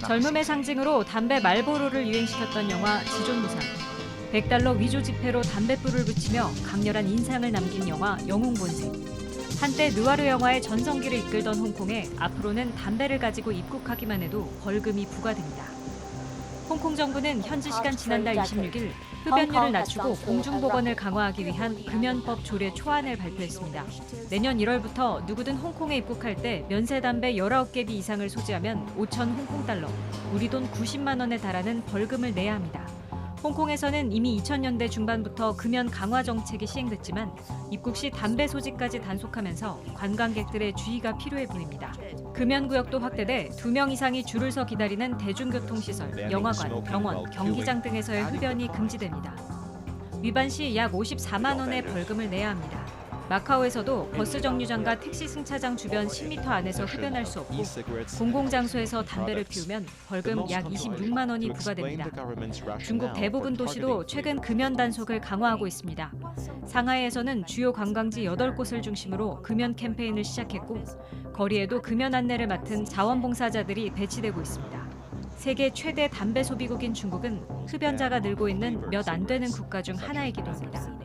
젊음의 상징으로 담배 말보로를 유행시켰던 영화 지존무상. 100달러 위조 지폐로 담뱃불을 붙이며 강렬한 인상을 남긴 영화 영웅본색. 한때 느와르 영화의 전성기를 이끌던 홍콩에 앞으로는 담배를 가지고 입국하기만 해도 벌금이 부과됩니다. 홍콩 정부는 현지 시간 지난달 26일 흡연율을 낮추고 공중 보건을 강화하기 위한 금연법 조례 초안을 발표했습니다. 내년 1월부터 누구든 홍콩에 입국할 때 면세 담배 19개비 이상을 소지하면 5천 홍콩 달러, 우리 돈 90만 원에 달하는 벌금을 내야 합니다. 홍콩에서는 이미 2000년대 중반부터 금연 강화 정책이 시행됐지만 입국 시 담배 소지까지 단속하면서 관광객들의 주의가 필요해 보입니다. 금연 구역도 확대돼 두명 이상이 줄을 서 기다리는 대중교통시설, 영화관, 병원, 경기장 등에서의 흡연이 금지됩니다. 위반 시 약 54만 원의 벌금을 내야 합니다. 마카오에서도 버스 정류장과 택시 승차장 주변 10m 안에서 흡연할 수 없고 공공장소에서 담배를 피우면 벌금 약 26만 원이 부과됩니다. 중국 대부분 도시도 최근 금연 단속을 강화하고 있습니다. 상하이에서는 주요 관광지 8곳을 중심으로 금연 캠페인을 시작했고 거리에도 금연 안내를 맡은 자원봉사자들이 배치되고 있습니다. 세계 최대 담배 소비국인 중국은 흡연자가 늘고 있는 몇 안 되는 국가 중 하나이기도 합니다.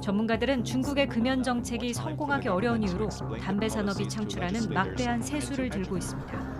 전문가들은 중국의 금연 정책이 성공하기 어려운 이유로 담배 산업이 창출하는 막대한 세수를 들고 있습니다.